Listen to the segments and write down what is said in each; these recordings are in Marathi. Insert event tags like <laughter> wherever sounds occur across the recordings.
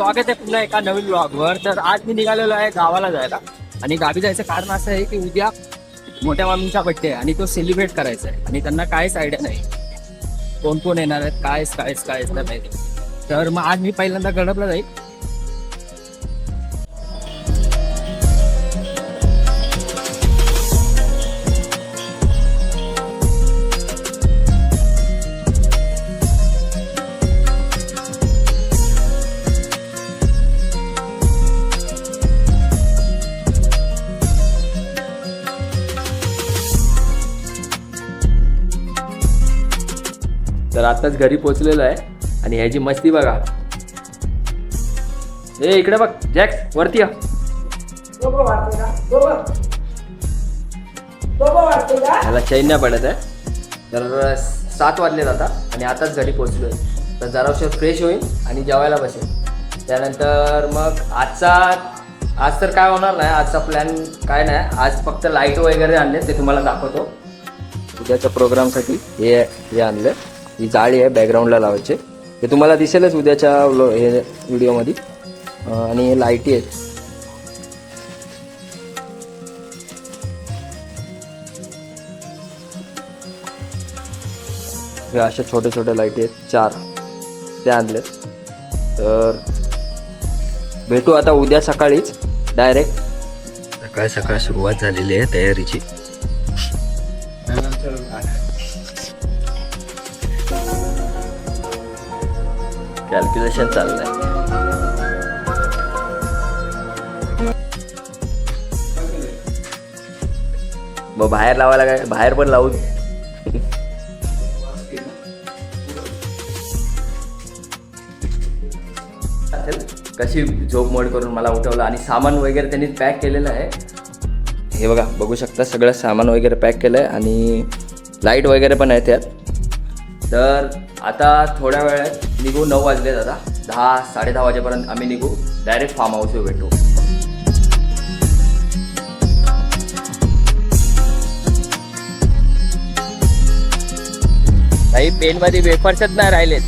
स्वागत आहे पुन्हा एका नवीन ब्लॉगवर तर आज मी निघालेलो आहे गावाला जायला. आणि गावी जायचं कारण असं आहे की उद्या मोठ्या मामींचा बड्डे आहे आणि तो सेलिब्रेट करायचा आहे. आणि त्यांना काहीच आयडिया नाही. कोण कोण येणार आहेत काय कायच कायच नाही तर मग आज मी पहिल्यांदा गडपला जाईल. तर आताच घरी पोहोचलेलो आहे आणि ह्याची मस्ती बघा. ए इकडे बघ जॅक्स वरती या. ह्याला चैन नाही पडत आहे. तर सात वाजले आता आणि आताच घरी पोहोचलोय. तर जरा उशीर फ्रेश होईल आणि जेवायला बसेल त्यानंतर मग आजचा आज तर काय होणार नाही आजचा प्लॅन काय नाही. आज फक्त लाइट वगैरे आणले ते तुम्हाला दाखवतो. उद्याच्या प्रोग्रामसाठी हे हे आणलं. ही जाळी आहे बॅकग्राऊंडला लावायचे. हे तुम्हाला दिसेलच उद्याच्या हे व्हिडिओमध्ये आणि हे लाईटी आहेत. हे अशा छोट्या छोट्या लाईटी आहेत. चार. ते आणले तर भेटू आता उद्या सकाळीच. डायरेक्ट सकाळ सकाळ सुरुवात झालेली आहे तयारीची. कॅल्क्युलेशन चाललंय. मग बाहेर लावायला काय? बाहेर पण लावू कशी झोप मोड करून मला उठवलं आणि सामान वगैरे त्यांनी पॅक केलेलं आहे. हे बघा बघू शकता सगळं सामान वगैरे पॅक केलं आहे आणि लाइट वगैरे पण आहे त्यात तर आता थोड्या वेळात निघू नऊ वाजलेत आता दहा साडे दहा वाजेपर्यंत आम्ही निघू. डायरेक्ट फार्म हाऊसवर भेटू. काही पेनमध्ये वेफर्सच नाही राहिलेत.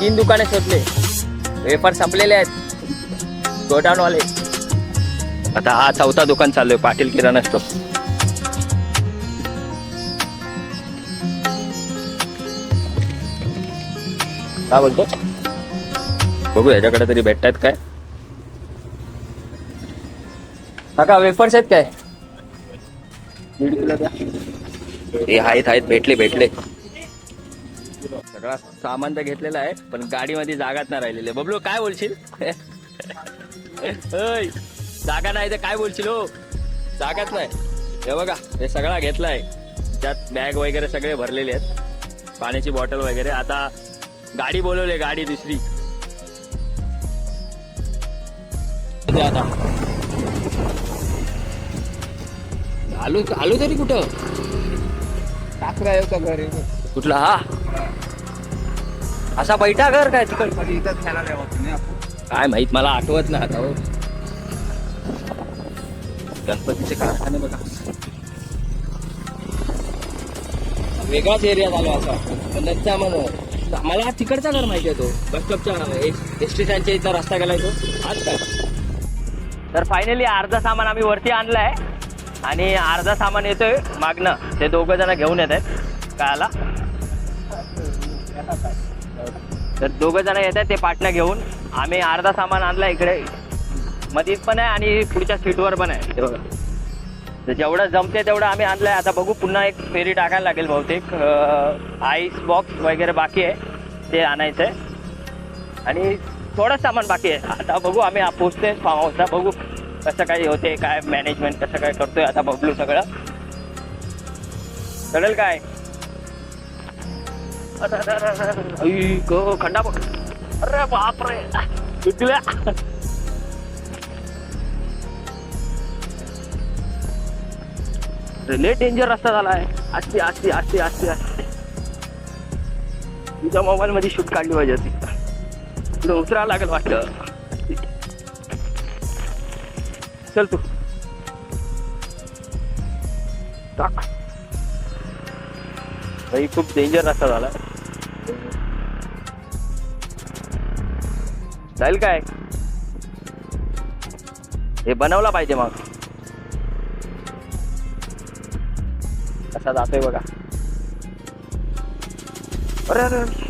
तीन दुकाने शोधले. वेफर संपलेले आहेत. गोडाऊनवाले आता हा चौथा दुकान चालू आहे पाटील किराणा स्टोर काय बोलतो? बघू याच्याकडे तरी भेटतायत काय? काका वेफर्स आहेत काय? दीड किलो द्या हे आहेत आहेत भेटले भेटले. सगळा सामान तर घेतलेलं आहे पण गाडीमध्ये जागाच नाही राहिलेले. बबलू काय बोलशील? ओय, जागा नाही तर काय बोलशील हो? जागाच नाही. हे बघा हे सगळा घेतलाय. त्यात बॅग वगैरे सगळे भरलेले आहेत. पाण्याची बॉटल वगैरे. आता गाडी बोलवली गाडी दुसरी. आता. आलू आलू तरी कुठं? टाकरा येऊ का घरी? कुठला हा? असा बैठा घर काय तिकड? इथं खेळायला यावं तुम्ही आपण? काय माहीत मला आठवत नाही आता हो. गणपतीचे कारखाने बघा. वेगळाच एरिया झाला असा. पण त्यांच्या आम्हाला मला तिकडचा घर माहिती आहे तो. बस स्टॉपच्या स्टेशनच्या इथं रस्ता गेलाय तो. आज काय? तर फायनली अर्धा सामान आम्ही वरती आणलाय. आणि अर्धा सामान येतोय मागणं ते दोघं जण घेऊन येत आहेत. काय तर दोघं जण येत आहेत ते पाटणं घेऊन. आम्ही अर्धा सामान आणलाय इकडे. मधीत पण आहे आणि पुढच्या सीटवर पण आहे. ते बघा. तर जेवढं जमते तेवढं आम्ही आणलंय. आता बघू पुन्हा एक फेरी टाकायला लागेल बहुतेक. आईस बॉक्स वगैरे बाकी आहे. ते आणायचं आहे आणि थोडं सामान बाकी आहे. आता बघू आम्ही पोचतोय फार्म हाऊसला बघू कसं काय होते काय मॅनेजमेंट कसं काय करतोय. आता बघलू सगळं. कळेल काय? अरे, खंडा बघ. अरे बापरे. सुटल्या लय डेंजर रस्ता झाला आहे आस्ती आस्ती आस्ती असते आस्ती. तुझ्या मोबाईल मध्ये शूट काढली पाहिजे होती. तुला उतरावं लागेल वाटतं. चल तू. टाक. भाई खूप डेंजर रस्ता झाला. जाईल काय? हे बनवला पाहिजे मग. कसा जातोय बघा. अरे अरे अरे.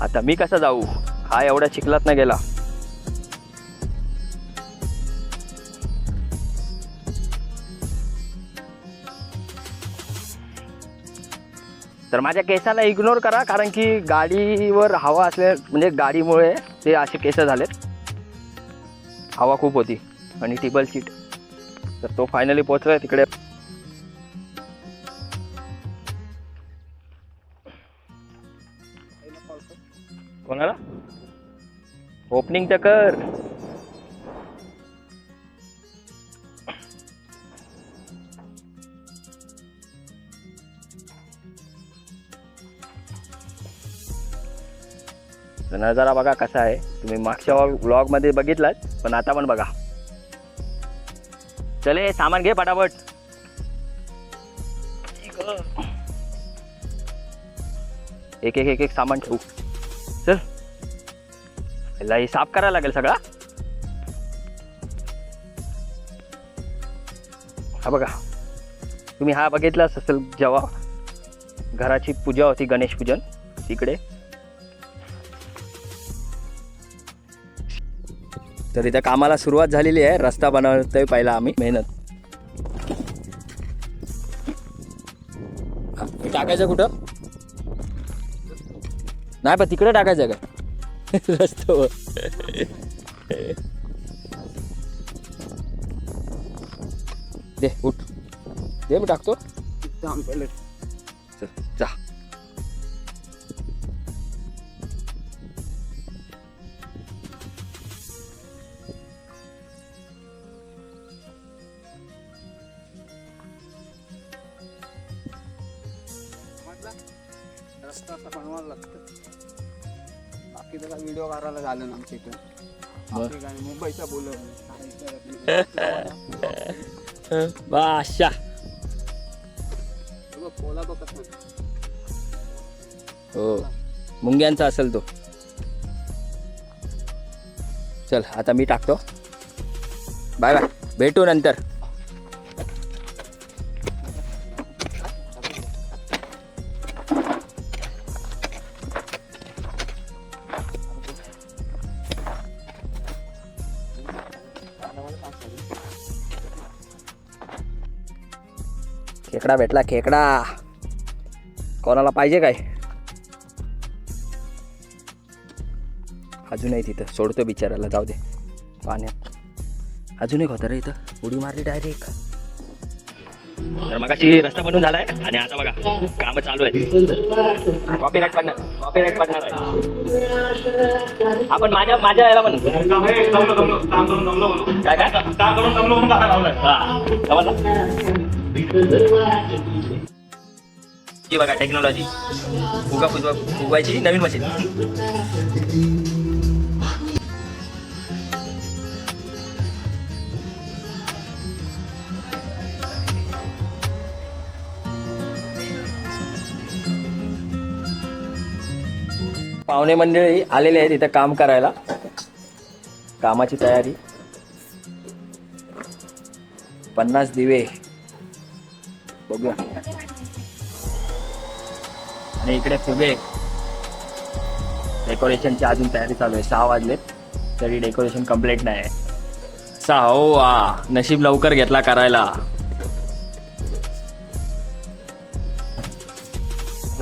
आता मी कसा जाऊ? हा एवढ्या चिखलात ना गेला. तर माझ्या केसाला इग्नोर करा कारण की गाडीवर हवा असल्या म्हणजे गाडीमुळे ते असे केस झालेत. हवा खूप होती. आणि टेबल सीट. तर तो फायनली पोहोचलाय तिकडे. कोणाला? ओपनिंग तर कर. नजारा बघा कसा आहे. तुम्ही मागच्या ब्लॉगमध्ये मध्ये बघितलाच पण आता पण बघा. चले सामान घे पटापट एक एक एक एक सामान ठेवू. चल. पहिला हे साफ करायला लागेल सगळा हा बघा. तुम्ही हा बघितलाच असेल जेव्हा घराची पूजा होती गणेश पूजन तिकडे. तर इथं कामाला सुरुवात झालेली आहे. रस्ता बनवतोय पहिला आम्ही मेहनत. टाकायचं कुठं? नाही पण तिकडे टाकायचं काय <laughs> रस्त्यावर. दे उठ. दे मी टाकतो. जा. मुंबईचा <laughs> बाशा. हो. मुंग्यांचा असेल तो. चल आता मी टाकतो. Bye bye. भेटू नंतर. खेकडा भेटला खेकडा कोणाला पाहिजे काय अजूनही तिथं सोडतो बिचाराला जाऊ दे पाण्यात अजून एक होता रे इथं उडी मारली डायरेक्ट तर मग रस्ता बनून झालाय आणि आता बघा काम चालू आहे कॉपी राईट पडणार कॉपी राईट पडणार आहे आपण माझ्या माझ्या याला पण काय काय हे बघा टेक्नॉलॉजी फुगा फुगवा फुगवायची नवीन मशीन पाहुणे मंडळी आलेले आहेत इथं काम करायला. कामाची तयारी. पन्नास दिवे. बघूया आणि इकडे फुगे. डेकोरेशनची अजून तयारी चालू आहे. सहा वाजलेत. तरी डेकोरेशन कंप्लीट नाही आहे. सहा हो वा. नशीब लवकर घेतला करायला.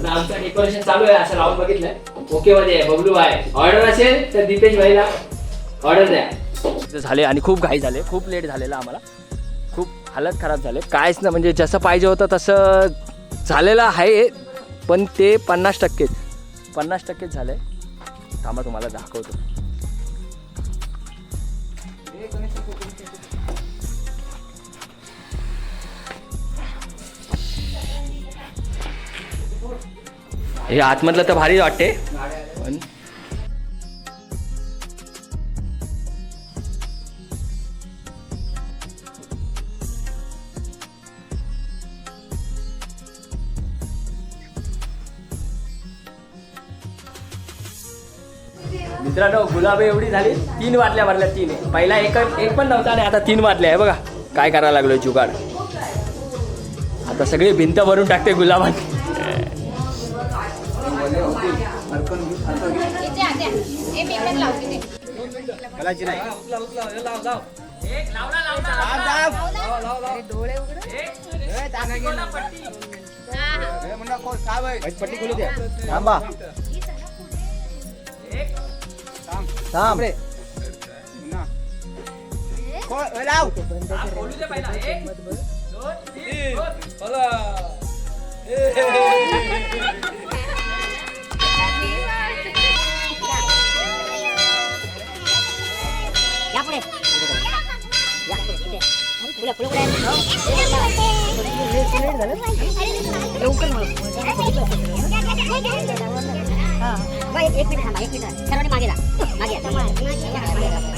आमचं डेकोरेशन चालू आहे असं लावून बघितलंय. ओके मध्ये आहे बबलू आहे ऑर्डर असेल तर दीपेश भाईला ऑर्डर द्या. झाले आणि खूप घाई झाले. खूप लेट झालेला आम्हाला. खूप हालत खराब झाले. कायच ना म्हणजे जसं पाहिजे होतं तसं झालेलं आहे पण ते पन्नास टक्केच पन्नास टक्केच झालंय थांबा तुम्हाला दाखवतो. हे आतमधलं तर भारी वाटते पण मित्रांनो गुलाबी एवढी झाली तीन वाटल्या भरल्या तीन. पहिला एक एक पण नव्हता आणि आता तीन वाटल्या आहे बघा. काय करायला लागलोय जुगाड. आता सगळी भिंत भरून टाकते गुलाबाने इथे. आत्या हे मी पण लावते ते घालायची नाही डोळे उघडे पट्टी खोलू द्या थांबा थांब रे पुन्हा. खोल, लाव. या पुढे या पुढे इथे. पुढे पुढे पुढे लवकर हा बा, एक एक मिनिट थांबा एक मिनिट सर्वांनी मागे जा मागे या. मागे जा.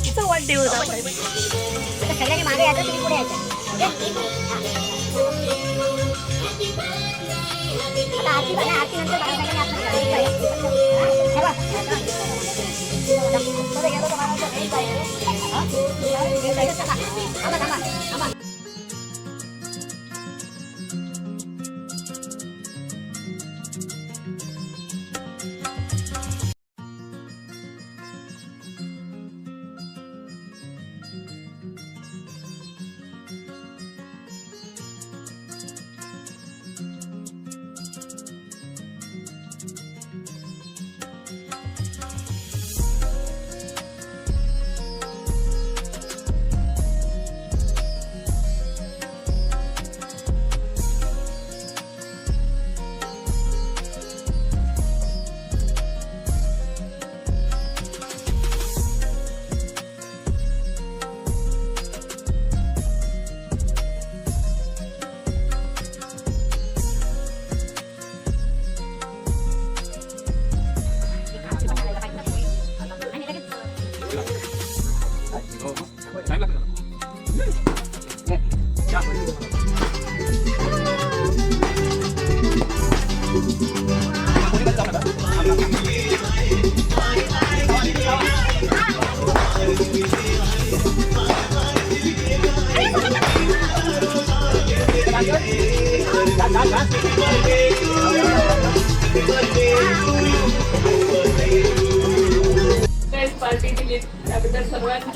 आता सगळ्यांनी मागे यायचं तुम्ही पुढे यायचं ओके? आता आरती झाली, आरती नंतर बाळासाहेबांनी आपलं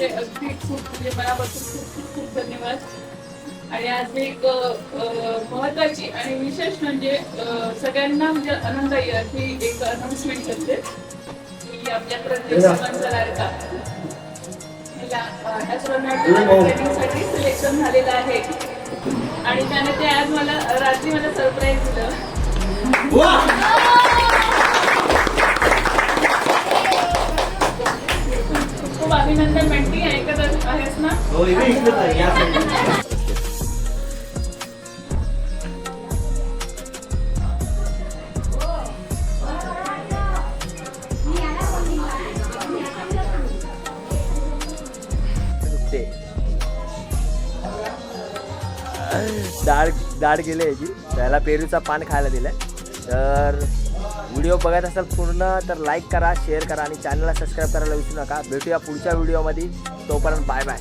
सर्वांचे अगदी खूप म्हणजे मनापासून खूप खूप खूप धन्यवाद. आणि आज मी एक महत्वाची आणि विशेष म्हणजे सगळ्यांना म्हणजे आनंदायी अशी एक अनाउन्समेंट करते. की आपल्या प्रदेश लाडका. ट्रेनिंगसाठी सिलेक्शन झालेलं आहे. आणि त्याने ते आज मला रात्री मला सरप्राईज दिलं. अभिनंदन म्हणते ऐकत आहेस ना? डाळ डाळ गेले याची त्याला पेरूचा पान खायला दिलंय. तर व्हिडिओ बघत असाल पूर्ण तर लाईक करा शेअर करा आणि चॅनलला सबस्क्राईब करायला विसरू नका. भेटूया पुढच्या व्हिडिओमध्ये तोपर्यंत बाय बाय